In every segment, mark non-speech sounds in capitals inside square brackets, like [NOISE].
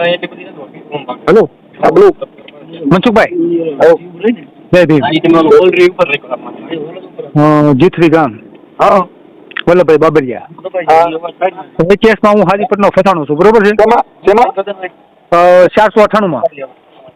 Hello હા બોલો. મનસુખભાઈ? જય ભીમ. અ, ગામ. હા. વલ્લભભાઈ બાબરિયા. એ કેસમાં હું હાજીપટનો ફસાણો છું બરોબર છે? ચારસો અઠ્ઠાણુંમાં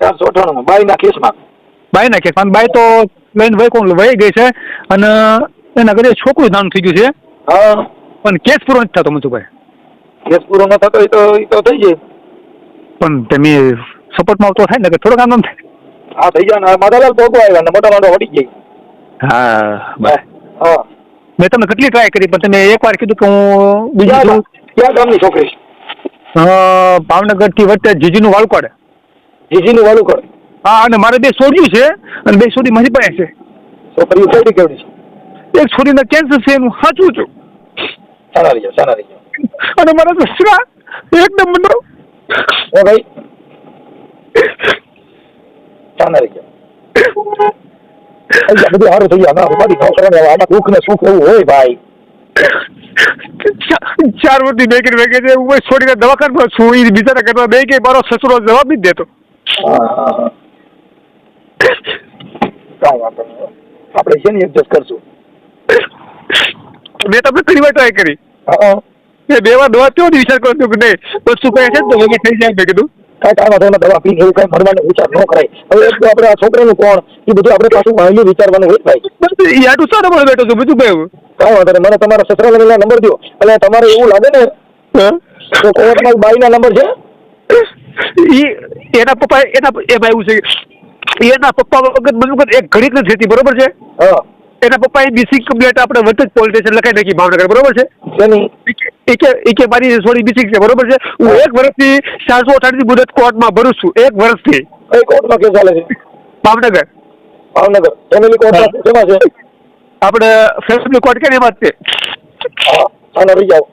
ચારસો અઠાણું બાવીના કેસમાં? બાઈના કેસમાં. બાઈ તો લઈને વહી કોણ? વહી ગઈ છે અને એના ઘરે છોકરું નાનું થઈ ગયું છે. પણ કેસ પૂરો નથી થતો મનસુખભાઈ. કેસ પૂરો ન થતો હોય તો એ તો થઈ જાય પણ તમે સપોર્ટમાં આવતો થાય ને કે થોડોક આમ આમ થાય. હા થઈ જાય ને. માધાલાલ ભોગવા આવ્યા ને મોટા મોટા વળી ગઈ. હા બસ હા. મેં તમને કેટલી ટ્રાય કરી પણ તમે એકવાર કીધું કે હું બીજું ક્યાં ગામની છોકરી? ભાવનગરથી વચ્ચે જીજીનું વાળુકડ જીજીનું વાલું કર હા અને મારે બે છોડ્યું છે અને બે છોડી મારી પાસે છે. છોકરીઓ કેવડી કેવડી છે? એક છોડીને કેન્સર છે એનું સાચું છું. સારા રહી જાઓ સારા રહી જાઓ અને મારા સસરા એકદમ મને હે ભાઈ. સારા રહી થઈ બધું સારું થઈ જાય આમાં બધી ને આમાં દુઃખ ને સુખ એવું હોય ભાઈ. ચાર વર્ષથી બે કરી વેગે છે હું છોડીને દવાખાનામાં છું એ બિચારા કરતા બે કે મારો સસરો જવાબ જ દેતો. કાંઈ વાંધો નહીં આપણે છે ને એડજસ્ટ કરશું. મેં તમને ઘણી વાર ટ્રાય કરી. હા. એ બે વાર દવા તેવો વિચાર કર્યો હતો કે નહીં શું કહે છે તો વગર થઈ જાય મેં કીધું. કાંઈ કામ વાંધો નહીં, દવા પીને એવું કાંઈ ભરવાનો વિચાર ન કરાય. હવે એક તો આપણે આ છોકરાનું કોણ? એ બધું આપણે પાછું માહિતી વિચારવાનું હોય ભાઈ. બસ એ આટલું સારું મળે બેઠો છું? બીજું કયું કાંઈ વાંધો મને તમારા સસરા લગ્ન નંબર દો એટલે તમારે એવું લાગે ને તો કોર્ટમાં બાઈના નંબર છે? ઈ એના પપ્પા એના એમાં એવું છે એના પપ્પા વગર મને વગર એક ઘડીક નથી થતી બરોબર છે? હા. એના પપ્પાએ બીસી કમ્પ્લેટ આપણે વચ્ચે પોલીસ સ્ટેશન લખાઈ નાખી ભાવનગર બરોબર છે? એ કે એ કે મારી થોડી બીસી છે બરોબર છે? હું એક વર્ષથી સાતસો અઠાણું મુદત કોર્ટમાં ભરું છું એક વર્ષથી. કઈ કોર્ટમાં કેસ ચાલે છે? ભાવનગર. ભાવનગર. ફેમિલી કોર્ટ શેમાં છે આપણે ફેમિલી કોર્ટ કે એમાં જ છે ચાલો રહી જાઓ.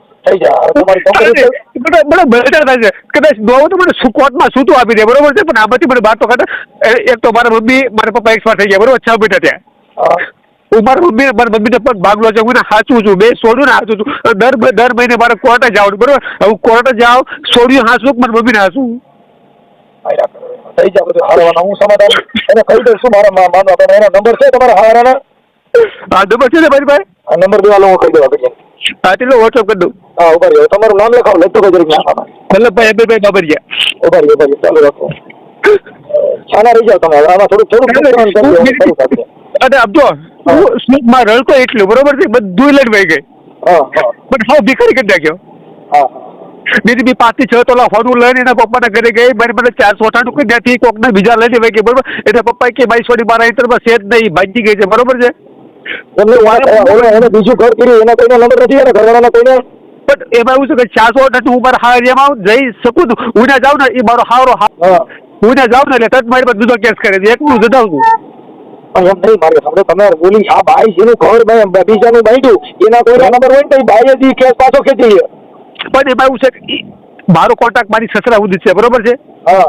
કદાચ દો તો મને કોર્ટમાં સૂતું આપી દે બરોબર છે? પણ બધી મને કાઢે. એક તો મારા મમ્મી મારા પપ્પા એક્સપાયર થઈ ગયા બરોબર? છ મહિના ત્યાં હા હું મારા મમ્મી મારા મમ્મીને પણ ભાગલો છે. હું હાચું છું. બે સોડ્યું ને હાચું છું. દર દર મહિને મારે કોર્ટે જવાનું બરોબર? હું કોર્ટે જાઉં સોડ્યું હાચું મારા મમ્મીને હાચું. થઈ જાય બધું હારવાના. હું સમાધાન એને કહી દઉં છું મારા મા- તમે. એનો નંબર છે તમારા હારાના? હા નંબર છે ને મારી ભાઈ? આ નંબર દેવા હું કહી દેવા કરીએ. હા તેટલો વોટ્સઅપ કરી દઉં. હા ઊભા રહ્યો તમારું નામ લખાવો લખતો કઈ જરીક નાખવાના વલ્લભભાઈ અમીરભાઈ બાબરિયા ઊભા રહ્યો ઊભા રહ્યો ચાલુ રાખો. [LAUGHS] છાના રહી જાઓ તમે. આમાં થોડુંક થોડુંક નુકસાન કરી હું. સ્મિતમાં રડતો એટલું બરોબર છે? બધું વહી ગઈ. હા હા. પણ હાવ ભિખારી કરી નાખ્યો. હા બીજી બી પાંચથી છ તોલા હોડું લઈને એના પપ્પાના ઘરે ગઈ મારી મને ચારસો અઠાણું કોઈ ત્યાંથી કોકને બીજા લઈને વહી ગઈ બરોબર? એટલે પપ્પા કે ભાઈ સોરી મારા ઇન્ટરમાં છે જ નહીં ભાગી ગઈ છે બરોબર છે? એને બીજું ઘર કર્યું એના કોઈનો નંબર નથી એના ઘરવાળાના કોઈને? પણ એમાં એવું છે કે ચારસો અઠાણું હું મારા હારિયામાં જઈ શકું છું. હું ના જાઉં ને એ મારો હારો હા હા. હું ના જાઉં ને એટલે તત મારી પર દૂધો કેસ કરે છે. એકલું જતાવું પણ એમ નહીં મારે. સાંભળો તમે બોલી આ ભાઈ જેનું ઘર બે- બીજાનું બાંધ્યું એના કોઈ નંબર હોય ને તો એ બાઈએ જ ઈ કેસ પાછો ખેંચી લે. પણ એમાં એવું છે મારો કોન્ટેક્ટ મારી સસરા સુધી છે બરોબર છે? હા.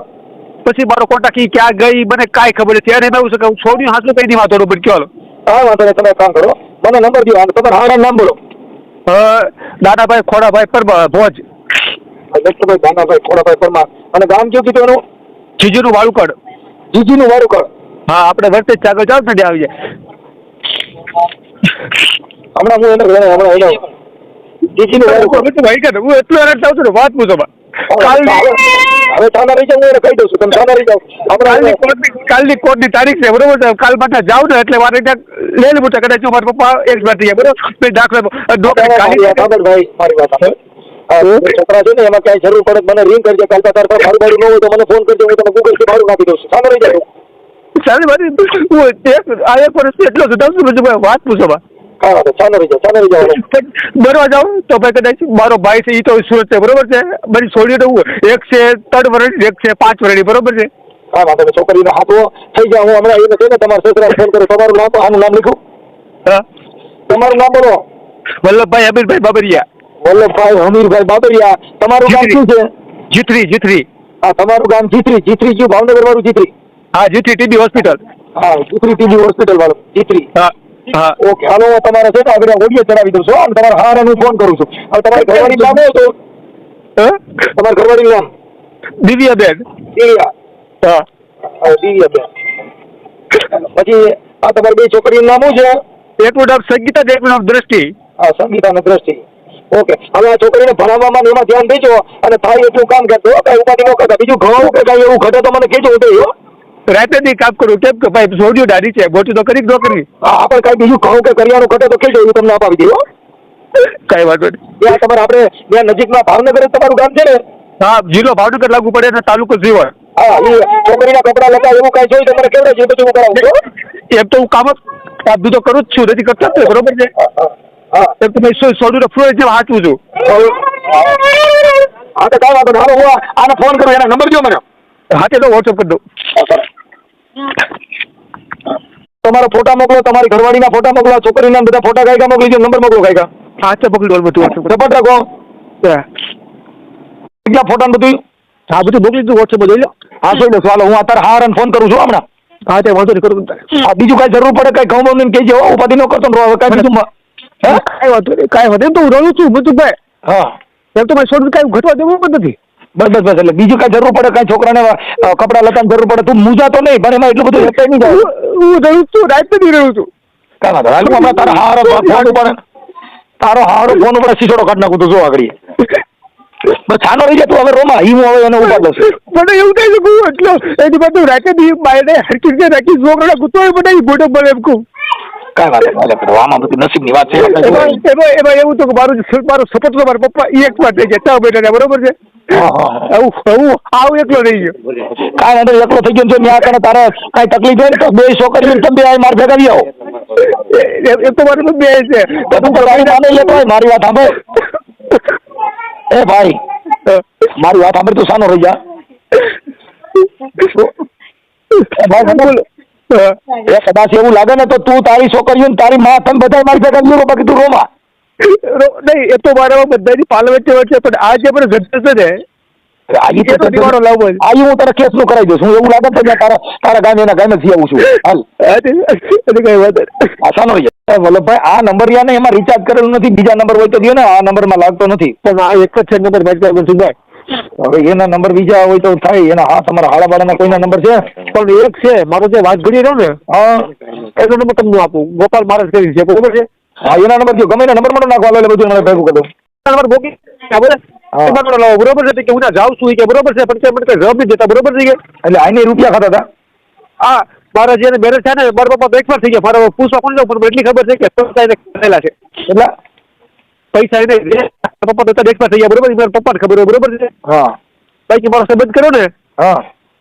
પછી મારો કોન્ટેક્ટ એ ક્યાં ગઈ મને કાંઈ ખબર નથી. ત્યારે એમાં એવું છે કે હું છોડ્યું હાથું કઈ નહીં વાતો બરોબર કયો હા વાંધો નહીં તમે કામ કરો. મને નંબર દો અને તમારા હાડા નામ બોલો. દાદાભાઈ ખોડાભાઈ પરમા ભોજ. લક્ષ્મભાઈ દાનાભાઈ ખોડાભાઈ પરમા. અને ગામ કયું કીધું એનું? જીજુનું વાળુકડ જીજીનું વારું કર હા આપણે વર્તે ચાકલ આગળ જાવ આવી જાય હમણાં હું એને હમણાં એને. હું હું એટલું હેરાન થાઉં છું ને વાત પૂછો. હવે રહી હું એને કહી દઉં છું તમે રહી જાઓ કાલની કોર્ટની કાલની કોર્ટની તારીખ છે બરોબર છે? કાલ માટે જાઉં ને એટલે મારે ત્યાં લઈ છે કદાચ મારા પપ્પા એક થઈ ગયા બરોબર? પછી દાખલો ભાઈ મારી વાત છોકરા છે ને એમાં ક્યાંય જરૂર પડે મને રિંગ કરજે કાલ તાર મારું ગાડી ન હોય તો મને ફોન કરજો હું તમને ગૂગલ પે મારું નાખી દઉં છું. થાના રહી જાઓ. સારી મારી એક આ એક વર્ષથી એટલો સુધારું છું બીજું ભાઈ વાત પૂછો બા. વાંધો થાના રહી જાઓ થાના રહી જાઓ બરવા જાઉં તો ભાઈ કદાચ મારો ભાઈ છે એ તો સુરત છે બરોબર છે? મારી છોડીઓ તો એક છે ત્રણ વર્ષની એક છે પાંચ વર્ષની બરોબર છે? હા વાંધો નહીં છોકરીનો હાથો થઈ ગયા હું હમણાં એ નથી ને તમારા સસરાને ફોન કરો તમારું નામ આનું નામ લખું? હા. તમારું નામ બોલો. વલ્લભભાઈ હમીરભાઈ બાબરિયા. વલ્લભભાઈ હમીરભાઈ બાબરિયા. તમારું ગામ શું છે? જીતરી જીતરી. હા તમારું ગામ જીત્રી જીત્રી કયું? ભાવનગર વાળું જીત્રી? હા જીથરી ટીબી હોસ્પિટલ. હા જીત્રી ટીબી હોસ્પિટલ વાળો. જીત્રી હા હા. ઓકે હાલો તમારે છે આગળ ઓડિયો ચડાવી દઉં છું અને તમારા હાર હું ફોન કરું છું. હવે તમારી ઘરવાળી નામ તો? તમારા ઘરવાળી નામ? દિવ્યાબેન. દિવ્યા. હા. હા, દિવ્યાબેન. પછી આ તમારી બે છોકરીનું નામ શું છે? એકનું નામ સંગીતા એકનું નામ દ્રષ્ટિ. હા સંગીતા દ્રષ્ટિ. ઓકે હવે આ છોકરીને ભણાવવામાં એમાં ધ્યાન દેજો અને થાય એટલું કામ કરજો હો, કાંઈ ઉપાધિ ન કરતા. બીજું ઘણું કે કાંઈ એવું ઘટે તો મને કહેજો હું. રાતે દી કામ કરું કેમ કે ભાઈ છોડ્યું ડાડી છે ગોટી તો કરી ન કરી? હા આપણે કાંઈ બીજું કહું કે કરિયાણું ઘટે તો કહેજો હું તમને અપાવી દઉં હો. કઈ વાંધો નહીં. ત્યાં તમારે આપણે ત્યાં નજીકમાં ભાવનગર તમારું ગામ છે ને? હા જિલ્લો ભાવનગર લાગુ પડે અને તાલુકો જીવન હા એ છોકરીના કપડાં લતા એવું કાંઈ જોઈ તમારે કેવડે છે બધું હું કરાવું છું એમ તો હું કામ જ આ તો કરું જ છું નથી કરતો જ બરોબર છે? હા, હા, હા. એમ તો મેં સોડું ફ્લોર જેમ હાચું છું. હા તો કઈ વાંધો હાલો હું આને ફોન કરું એના નંબર જો મને. હાથે તો વોટ્સઅપ કરી દઉં. તમારો ફોટા મોકલો તમારી ઘરવાળીના ફોટા મોકલો છોકરીના બધા ફોટા કાંઈ મોકલી દો નંબર મોકલો ગાયકા હાથે પકડી દો બધું ઝપટ રાખો. કેટલા ફોટા બધું? હા બધું મોકલી દીધું વોટ્સએપ જોઈ લો. હા જોઈ લો હાલો હું અત્યારે હાર ફોન કરું છું હમણાં. હા તે વાંધો નહીં કરું હા બીજું કાંઈ જરૂર પડે કાંઈ ઘઉં બહુ કહેજો ઉપાધિ ન કરતો. હવે કાંઈ બીજું હે? કાંઈ વાંધો નહીં કાંઈ વાંધો. એમ તો હું રહું છું બધું ભાઈ. હા. એમ તો મારે સોડું કાંઈ ઘટવા દેવું પણ નથી. બસ બસ બસ એટલે બીજું કઈ જરૂર પડે કઈ છોકરાને કપડા કપડાં લતાની જરૂર પડે તું મૂંઝા તો નહીં પણ એમાં એટલું બધું હેપાઈ નહીં જાય હું રહું છું રાત નહીં રહું છું. કાંઈ વાંધો. હાલ હમણાં તારા હારો ફોન ઉપર તારો હારો ફોન ઉપર શીશોડો કાઢ નાખું તું જો આગળ. બસ છાનો રહી જાય તું હવે રોમાં ઈ હું હવે એને ઉપાડ લઉં મને એવું કહી શકું કે એટલો એની પાસે રાતે દી બાયણે હરકી રીતે રાખી છોકરાને કૂતો મને ગોટો મળે એમ કહું. કાંઈ વાત નહીં. એટલે આમાં બધી નસીબની વાત છે. એમાં એમાં એવું તો કે મારું મારો સપોર્ટ મારા પપ્પા એ એક વાર થઈ ગયા. ચા બેઠા બરોબર છે? હા. આવું આવું એકલો રહી ગયો. કાંઈ નહીં, એકલો થઈ ગયો ને જો ન્યા કણે તારે કાંઈ તકલીફ હોય ને તો બે છોકરીઓ તમે આ માર ભેગા આવો એ- તો મારે બે છે. મારી વાત સાંભળ. એ ભાઈ મારી વાત સાંભળ તું સાનો રહી જા. ભાઈ સાંભળ. એ કદાચ એવું લાગે ને તો તું તારી છોકરીઓ ને તારી માં તમે બધા મારી ભેગા આવો, બાકી તું રોમા નહીં એ તો મારામાં બધાની વચ્ચે વચ્ચે પણ આ જે પણ ઘટે છે ને આઈ એ તો દીવાનો લાવવો જ. હું તારે કેસનું કરાવી દઉં છું. એવું લાગે તો તારા તારા ગામે એના ગામે થી આવું છું. હાલ. કઈ વાત નહીં. આ વલ્લભભાઈ નંબર યા ને એમાં રિચાર્જ કરેલું નથી. બીજા નંબર હોય તો દો ને આ નંબરમાં લાગતો નથી. પણ આ એક જ છે નંબર ભાઈ. હવે એના નંબર બીજા હોય તો થાય. એના હા તમારા હાડા બાળાના કોઈના નંબર છે? પણ એક છે. મારો જે વાત ઘડી રહ્યો ને હા. એનો નંબર તમને આપું. ગોપાલ મહારાજ કરી છે. બરોબર છે? હા એના નંબર કયો? ગમે એના નંબર મને નાખવા એટલે બધું મને ભેગું કરું નંબર ગોકી? લાવો, બરોબર છે? કે હું ના જાઉં છું. કે બરોબર છે? પણ કે મને કઈ જવાબ નથી દેતા. બરોબર છે કે? એટલે આઈને રૂપિયા ખાતા હતા? હા. મારા જે મેરેજ છે ને મારા પપ્પા તો એકવાર થઈ ગયા. મારા પૂછવા કોણ જાઉં? પણ એટલી ખબર છે કે પૈસા એને કરેલા છે. એટલે? પૈસા એને મારા પપ્પા તો એકવાર થઈ ગયા બરોબર? ઈ મારા પપ્પાને ખબર હોય બરોબર છે? હા. બાકી મારો સંબંધ કર્યો ને હા.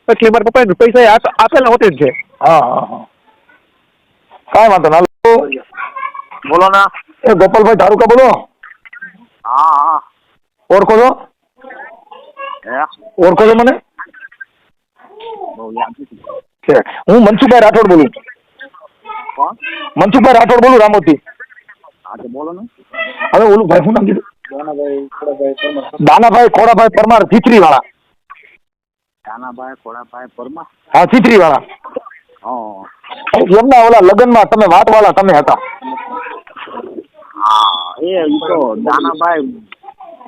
એટલે મારા પપ્પાએ પૈસા આપ- આપેલા હોતે જ છે. હા હા હા. કાંઈ વાંધો ના બોલો ના. એ ગોપાલભાઈ ધારુકા બોલો. હા હા. ઓળખો છો? ઓળખો છો મને? છે. હું મનસુખભાઈ રાઠોડ બોલું. મનસુખભાઈ રાઠોડ બોલું રામોતી હા તો બોલો ને. હવે ઓલું ભાઈ શું નામ કીધું? દાનાભાઈ ખોડાભાઈ પરમાર. ચિત્રી વાળા દાનાભાઈ ખોડાભાઈ પરમાર? હા ચિત્રી વાળા હા. એમના ઓલા લગ્નમાં તમે વાત વાળા તમે હતા. હા એ તો દાનાભાઈ.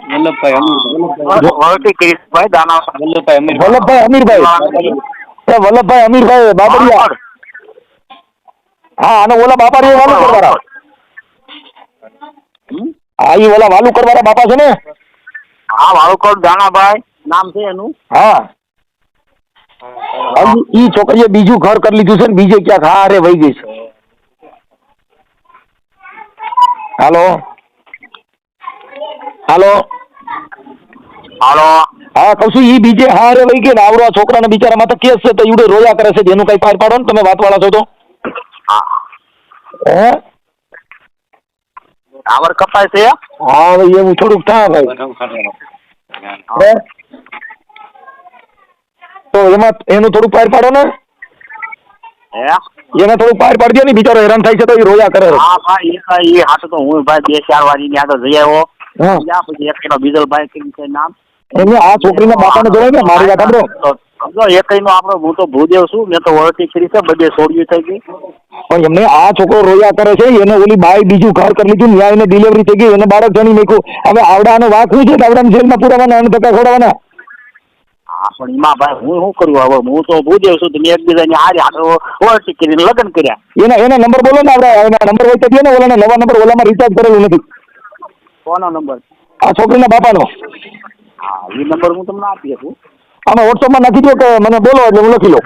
દાનાભાઈ. વલ્લભભાઈ વલ્લભભાઈ અમીરભાઈ. વલ્લભભાઈ અમીરભાઈ બાબરિયા. હા અને ઓલા હમ? હા એ ઓલા વાલુકર વાળા બાપા છે ને? હા વાલુકર દાનાભાઈ નામ છે એનું? હા. ઈ છોકરીએ બીજું ઘર કરી લીધું છે ને બીજે ક્યાંક હા રે વહી ગઈ છે. હાલો? હાલો? હાલો? હા કઉ છું ઈ બીજે હા રે વહી ગઈ ને આવડો આ છોકરાને બિચારા માથે કેસ છે તો ઈવડે રોયા કરે છે એનું કઈ પાર પાડો ને તમે વાતવાળા છો તો. હા. હે? ટાવર કપાય છે? હા ભાઈ એવું થોડુંક થાય ભાઈ. તો એમાં એનું થોડુંક પાર પાડો ને. એને થોડું પાર પાડી દે ને બિચારો હેરાન થાય છે તો એ રોયા કરે. હા ભાઈ એ હાથ તો હું ભાઈ બે ચાર વારની આગળ જઈ આવ્યો. હા. ત્યાં પછી એક પેલો બીજલભાઈ કેમ છે નામ. એમને આ છોકરીના બાપાને જોડે ને મારી વાત સાંભળો. સમજો એક નો આપણો હું તો ભૂદેવ છું મેં તો વળતી કરી છે બધે છોડ્યું થઈ ગઈ. પણ એમને આ છોકરો રોયા કરે છે એને ઓલી બાઈ બીજું ઘર કરી લીધું ન્યાય એને ડિલિવરી થઈ ગઈ એને બાળક જણી નાખ્યું. હવે આવડાનો વાત શું છે? કે આવડાને જેલમાં પુરાવાના અને ધક્કા ખોડાવાના હા પણ એમાં ભાઈ હું શું કરું હવે? હું તો ભૂદેવ છું તો મેં એકબીજાની હારી ઓવરટેક કરીને લગ્ન કર્યા. એના એના નંબર બોલો ને આપણે એના નંબર હોય તો દે ને ઓલાના નવા નંબર ઓલામાં રિચાર્જ કરેલું નથી. કોનો નંબર આ છોકરીના બાપાનો. હા એ નંબર હું તમને આપી શકું. આમાં વોટ્સઅપમાં નાખી દો કે મને બોલો એટલે હું લખી લઉં.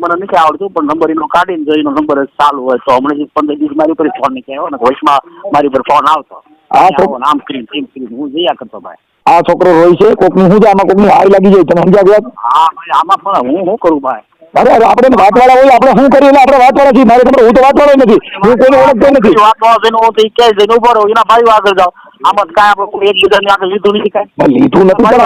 મને નથી આવડતું પણ નંબર એનો કાઢીને જો એનો નંબર ચાલુ હોય તો હમણાં પંદર દિવસ મારી ઉપર ફોન નીકળ્યો આવ્યો ને વોઇસમાં મારી ઉપર ફોન આવતો. હા, તો- આવો ને આમ કરીને હું જયા કરતો ભાઈ. આ છોકરો રોય છે કોકની શું છે આમાં કોકની હાઈ લાગી જાય તમે સમજ્યા ગયા હા ભાઈ આમાં પણ હું શું કરું ભાઈ? અરે આપણે વાતવાળા હોય આપણે શું કરીએ આપણે વાતવાળા છીએ મારે ખબર હું તો વાતવાળો નથી હું કોઈને ઓળખતો નથી. વાત જઈને હું તો ક્યાંય જઈને ઊભો રહું એના ભાઈ આગળ જાઓ. આમાં કાંઈ આપણે કોઈ એકબીજાને લીધું નથી કાંઈ. લીધું ભાઈ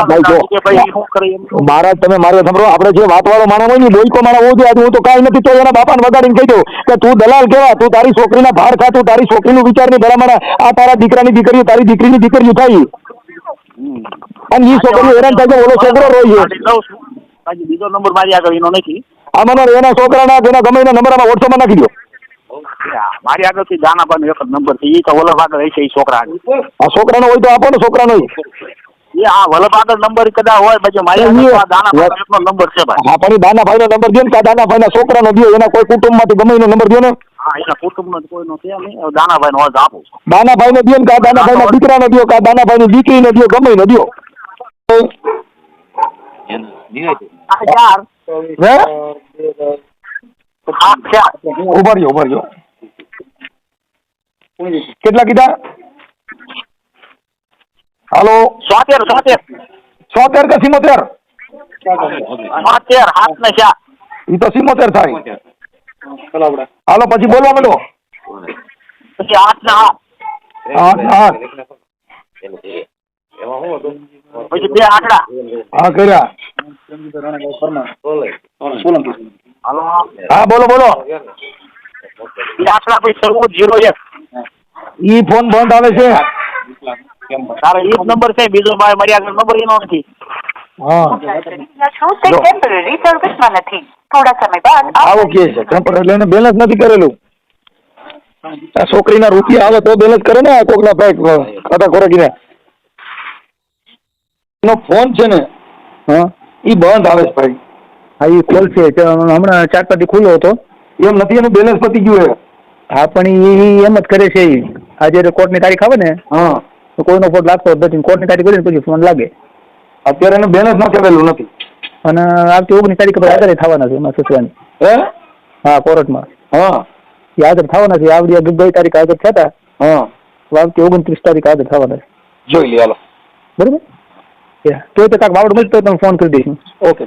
શું તમે મારે સાંભળો આપણે જે વાતવાળો માણસ હોય ને બોલકો માણસ હોવો જોઈએ. હું તો કાંઈ નથી તો એના બાપાને વગાડીને કહી દઉં કે તું દલાલ કેવા? તું તારી છોકરીના ભાર ખા તું તારી છોકરીનું વિચારની ભલામણ આ તારા દીકરાની દીકરીઓ તારી દીકરીની દીકરીઓ થાય. અને એ છોકરીઓ હેરાન થાય છે ઓલો છોકરો રોય છે. બીજો નંબર મારી આગળ એનો નથી. આમાં એના છોકરાના એના ગમે એના નંબર આમાં વોટ્સઅપમાં નાખી દો મારી આગળથી દાનાબાનો એક નંબર છે. એ તો વલ્લભ આગળ હશે એ છોકરા આ છોકરાનો હોય તો આપો ને છોકરાનો એ આ વલ્લભ આગળ નંબર કદાચ હોય પછી મારી આ દાનાબાનો નંબર છે ભાઈ. હા પણ ઈ દાનાભાઈનો નંબર દે ને કા દાનાભાઈના છોકરાનો દો એના કોઈ કુટુંબમાંથી ગમે એનો નંબર દો ને. છું ને કા દાનાભાઈના દીકરાનો દો કા દાનાભાઈની દીકરીનો દો ગમે એનો દો આ ચાર હે આ ઊભા રહ્યો ઊભા રહ્યો. કેટલા કીધા? હાલો. સોતેર સોતેર સોતેર કે સિમોતેર? સોતેર હાથ ને ચાર એ તો સિમોતેર થાય. હાલો પછી બોલવા મળો પછી હાથ ને હાથ. આઠ પછી બે આંકડા. હા કર્યા. હાલો. હા બોલો બોલો. બે આંકડા પછી ચૌદ જીરો એક. ઈ ફોન બંધ આવે છે? તારો એ નંબર છે બીજો મારે મારી આગળ નંબર એનો નથી. હા. છું તે ટેમ્પરરી સર્વિસમાં નથી. થોડા સમય બાદ આવો કે છે ટેમ્પરરી લઈને બેલેન્સ નથી કરેલું. આ છોકરીના રૂપિયા આવે તો બેલેન્સ કરે ને આ કોકના પેક ખાતા ખોરાકીને. એનો ફોન છે ને હા ઈ બંધ આવે છે ભાઈ. હા એ ખોલશે. છે હમણાં ચાર પાટી ખુલ્લો હતો. એમ નથી એનું બેલેન્સ પતી ગયું હે હા પણ એ એમ જ કરે છે. આજે કોર્ટની તારીખ આવે ને હા. તો કોઈનો ફોન લાગતો જ નથી. કોર્ટની તારીખ કરીને પછી ફોન લાગે. અત્યારે બેન જ ન કરેલું નથી. અને આવતી ઓગણીસ તારીખે પર હાજર થવાના છે એમાં સૂચવાની. હે? હા કોર્ટમાં. હા. એ હાજર થવાના છે. આવડી ગઈ તારીખ હાજર થયા હતા હા. આવતી ઓગણત્રીસ તારીખ હાજર થવાના છે. જોઈ લે હાલો. બરાબર? તો તો કાંઈક વાવડ મળતો તમે ફોન કરી દઈશું. ઓકે.